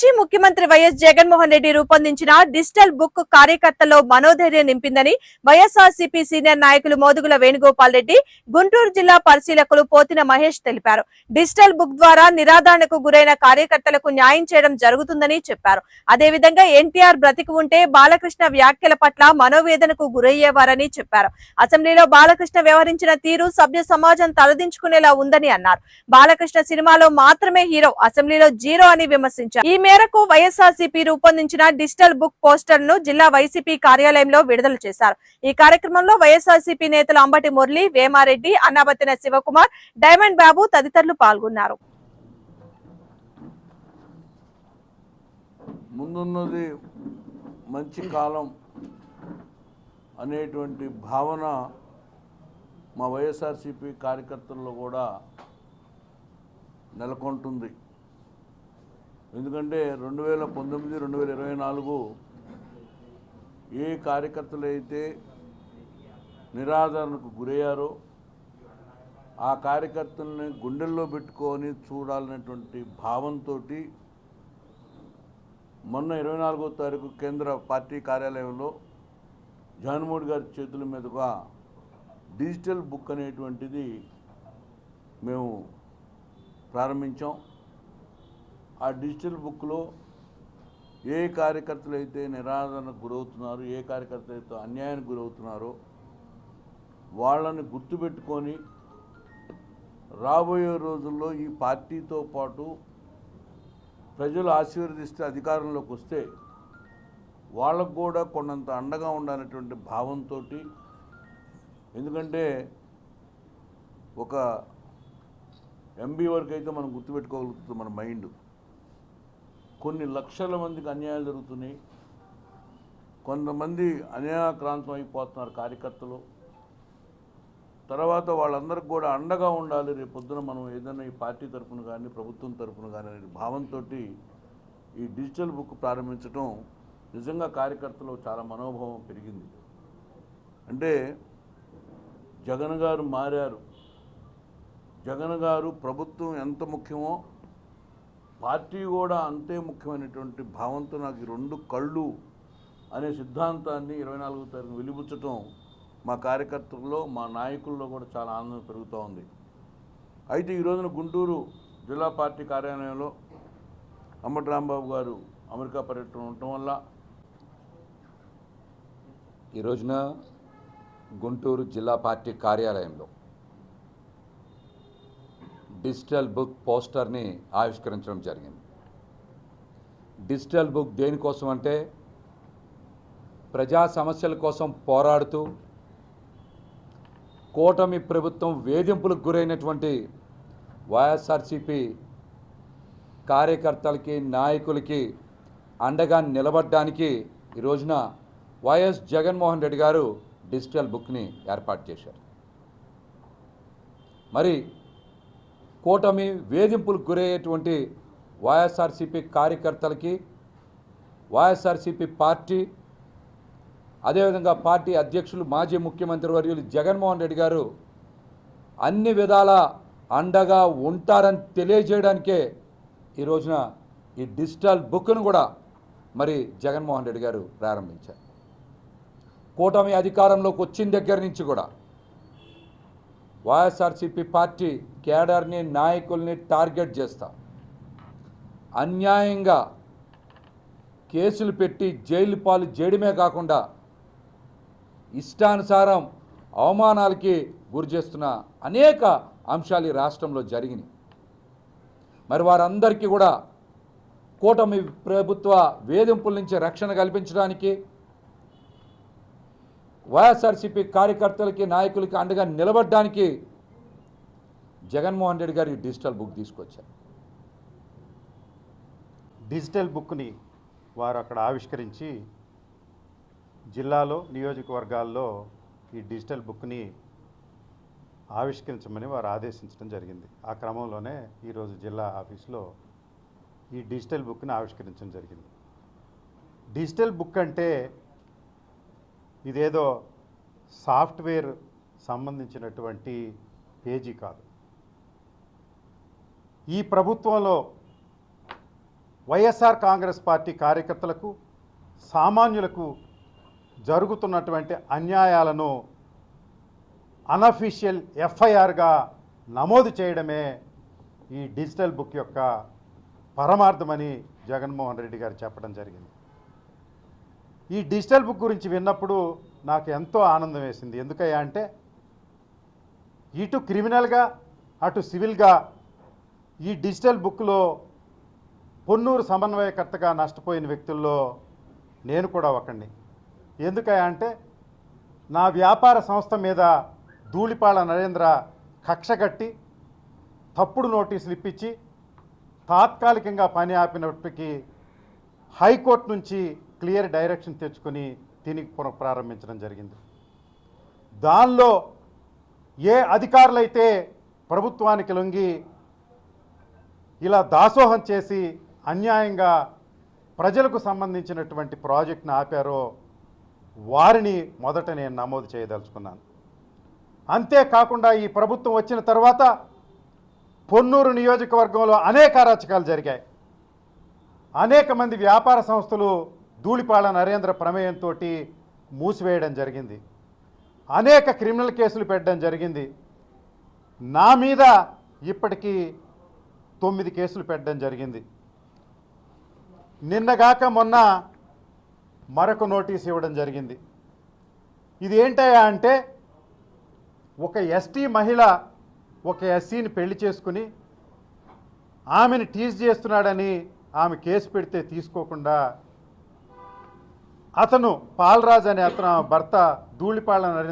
మాజీ ముఖ్యమంత్రి వైఎస్ జగన్మోహన్ రెడ్డి రూపొందించిన డిజిటల్ బుక్ కార్యకర్తల్లో మనోధైర్యం నింపిందని వైఎస్ఆర్సీపీ సీనియర్ నాయకులు మోదుగుల వేణుగోపాల్ రెడ్డి గుంటూరు జిల్లా పరిశీలకులు పోతిన మహేష్ తెలిపారు. డిజిటల్ బుక్ ద్వారా నిరాదరణకు గురైన కార్యకర్తలకు న్యాయం చేయడం జరుగుతుందని చెప్పారు. అదేవిధంగా ఎన్టీఆర్ బ్రతికి ఉంటే బాలకృష్ణ వ్యాఖ్యల పట్ల మనోవేదనకు గురయ్యేవారని చెప్పారు. అసెంబ్లీలో బాలకృష్ణ వ్యవహరించిన తీరు సభ్య సమాజం తలదించుకునేలా ఉందని అన్నారు. బాలకృష్ణ సినిమాలో మాత్రమే హీరో అసెంబ్లీలో జీరో అని విమర్శించారు. మేరకు వైఎస్ఆర్సీపీ రూపొందించిన డిజిటల్ బుక్ పోస్టర్ను జిల్లా వైసీపీ కార్యాలయంలో విడుదల చేశారు. ఈ కార్యక్రమంలో వైఎస్ఆర్సీపీ నేతలు అంబటి మురళి వేమారెడ్డి అన్నాబతిన శివకుమార్ డైమండ్ బాబు తదితరులు పాల్గొన్నారు. ముందున్నది మంచి కాలం అనేటువంటి భావన మా వైఎస్ఆర్సీపీ కార్యకర్తల్లో కూడా నెలకొంటుంది. ఎందుకంటే రెండు వేల పంతొమ్మిది రెండు వేల ఇరవై నాలుగు ఏ కార్యకర్తలు అయితే నిరాదరణకు గురయ్యారో ఆ కార్యకర్తల్ని గుండెల్లో పెట్టుకొని చూడాలనేటువంటి భావంతో మొన్న ఇరవై నాలుగో తారీఖు కేంద్ర పార్టీ కార్యాలయంలో జగన్మోహన్ గారి చేతుల మీదుగా డిజిటల్ బుక్ అనేటువంటిది మేము ప్రారంభించాం. ఆ డిజిటల్ బుక్లో ఏ కార్యకర్తలు అయితే నిరాదరణకు గురవుతున్నారో ఏ కార్యకర్తలు అయితే అన్యాయానికి గురవుతున్నారో వాళ్ళని గుర్తుపెట్టుకొని రాబోయే రోజుల్లో ఈ పార్టీతో పాటు ప్రజలు ఆశీర్వదిస్తే అధికారంలోకి వస్తే వాళ్ళకు కూడా కొండంత అండగా ఉండాలనేటువంటి భావంతో ఎందుకంటే ఒక ఎంబీ వరకు అయితే మనం గుర్తుపెట్టుకోగలుగుతుంది మన మైండ్. కొన్ని లక్షల మందికి అన్యాయాలు జరుగుతున్నాయి. కొంతమంది అన్యాయక్రాంతం అయిపోతున్నారు కార్యకర్తలు. తర్వాత వాళ్ళందరికీ కూడా అండగా ఉండాలి. రేపు పొద్దున మనం ఏదైనా ఈ పార్టీ తరఫున కానీ ప్రభుత్వం తరఫున కానీ అనే భావంతో ఈ డిజిటల్ బుక్ ప్రారంభించడం నిజంగా కార్యకర్తలు చాలా మనోభావం పెరిగింది. అంటే జగన్ గారు మారారు. జగన్ గారు ప్రభుత్వం ఎంత ముఖ్యమో పార్టీ కూడా అంతే ముఖ్యమైనటువంటి భావంతో నాకు రెండు కళ్ళు అనే సిద్ధాంతాన్ని ఇరవై నాలుగో తారీఖు వెలిబుచ్చటం మా కార్యకర్తల్లో మా నాయకుల్లో కూడా చాలా ఆనందం పెరుగుతూ ఉంది. అయితే ఈ రోజున గుంటూరు జిల్లా పార్టీ కార్యాలయంలో అంబటి రాంబాబు గారు అమెరికా పర్యటన ఉండటం వల్ల ఈ రోజున గుంటూరు జిల్లా పార్టీ కార్యాలయంలో డిజిటల్ బుక్ పోస్టర్ని ఆవిష్కరించడం జరిగింది. డిజిటల్ బుక్ దేనికోసం అంటే ప్రజా సమస్యల కోసం పోరాడుతూ కూటమి ప్రభుత్వం వేధింపులకు గురైనటువంటి వైఎస్ఆర్సీపీ కార్యకర్తలకి నాయకులకి అండగా నిలబడడానికి ఈ రోజున వైఎస్ జగన్మోహన్ రెడ్డి గారు డిజిటల్ బుక్ని ఏర్పాటు చేశారు. మరి కూటమి వేధింపులకు గురయ్యేటువంటి వైఎస్ఆర్సీపీ కార్యకర్తలకి వైఎస్ఆర్సీపీ పార్టీ అదేవిధంగా పార్టీ అధ్యక్షులు మాజీ ముఖ్యమంత్రి వర్యులు జగన్మోహన్ రెడ్డి గారు అన్ని విధాల అండగా ఉంటారని తెలియజేయడానికే ఈ రోజున ఈ డిజిటల్ బుక్ను కూడా మరి జగన్మోహన్ రెడ్డి గారు ప్రారంభించారు. కూటమి అధికారంలోకి వచ్చిన దగ్గర నుంచి కూడా వైఎస్ఆర్సీపీ పార్టీ కేడర్ని నాయకుల్ని టార్గెట్ చేస్తాం. అన్యాయంగా కేసులు పెట్టి జైలు పాలు చేయడమే కాకుండా ఇష్టానుసారం అవమానాలకి గురి చేస్తున్న అనేక అంశాలు ఈ రాష్ట్రంలో జరిగినాయి. మరి వారందరికీ కూడా కూటమి ప్రభుత్వ వేధింపుల నుంచి రక్షణ కల్పించడానికి వైఎస్ఆర్సీపీ కార్యకర్తలకి నాయకులకి అండగా నిలబడడానికి జగన్మోహన్ రెడ్డి గారు ఈ డిజిటల్ బుక్ తీసుకొచ్చారు. డిజిటల్ బుక్ని వారు అక్కడ ఆవిష్కరించి జిల్లాలో నియోజకవర్గాల్లో ఈ డిజిటల్ బుక్ని ఆవిష్కరించమని వారు ఆదేశించడం జరిగింది. ఆ క్రమంలోనే ఈరోజు జిల్లా ఆఫీస్లో ఈ డిజిటల్ బుక్ని ఆవిష్కరించడం జరిగింది. డిజిటల్ బుక్ అంటే ఇదేదో సాఫ్ట్వేర్ సంబంధించినటువంటి పేజీ కాదు. ఈ ప్రభుత్వంలో వైఎస్ఆర్ కాంగ్రెస్ పార్టీ కార్యకర్తలకు సామాన్యులకు జరుగుతున్నటువంటి అన్యాయాలను అనఫీషియల్ ఎఫ్ఐఆర్గా నమోదు చేయడమే ఈ డిజిటల్ బుక్ యొక్క పరమార్థమని జగన్మోహన్ రెడ్డి గారు చెప్పడం జరిగింది. ఈ డిజిటల్ బుక్ గురించి విన్నప్పుడు నాకు ఎంతో ఆనందం వేసింది. ఎందుకయ్యా అంటే ఇటు క్రిమినల్గా అటు సివిల్గా ఈ డిజిటల్ బుక్లో పొన్నూరు సమన్వయకర్తగా నష్టపోయిన వ్యక్తుల్లో నేను కూడా ఒకడిని ఎందుకయ్యా అంటే నా వ్యాపార సంస్థ మీద ధూళిపాళ నరేంద్ర కక్షగట్టి తప్పుడు నోటీసులు ఇప్పించి తాత్కాలికంగా పని ఆపినప్పటికీ హైకోర్టు నుంచి క్లియర్ డైరెక్షన్ తెచ్చుకొని దీనికి ప్రారంభించడం జరిగింది. దానిలో ఏ అధికారులైతే ప్రభుత్వానికి లొంగి ఇలా దాసోహం చేసి అన్యాయంగా ప్రజలకు సంబంధించినటువంటి ప్రాజెక్ట్ని ఆపారో వారిని మొదట నేను నమోదు చేయదలుచుకున్నాను. అంతేకాకుండా ఈ ప్రభుత్వం వచ్చిన తర్వాత పొన్నూరు నియోజకవర్గంలో అనేక అరాచకాలు జరిగాయి. అనేక మంది వ్యాపార సంస్థలు ధూళిపాళ నరేంద్ర ప్రమేయంతో మూసివేయడం జరిగింది. అనేక క్రిమినల్ కేసులు పెట్టడం జరిగింది. నా మీద ఇప్పటికీ తొమ్మిది కేసులు పెట్టడం జరిగింది. నిన్నగాక మొన్న మరొక నోటీస్ ఇవ్వడం జరిగింది. ఇది ఏంటయ్యా అంటే ఒక ఎస్టీ మహిళ ఒక ఎస్సీని పెళ్ళి చేసుకుని ఆమెను టీజ్ చేస్తున్నాడని ఆమె కేసు పెడితే తీసుకోకుండా అతను పాలరాజ్ అనే అతను భర్త ధూళిపాళ నరేంద్ర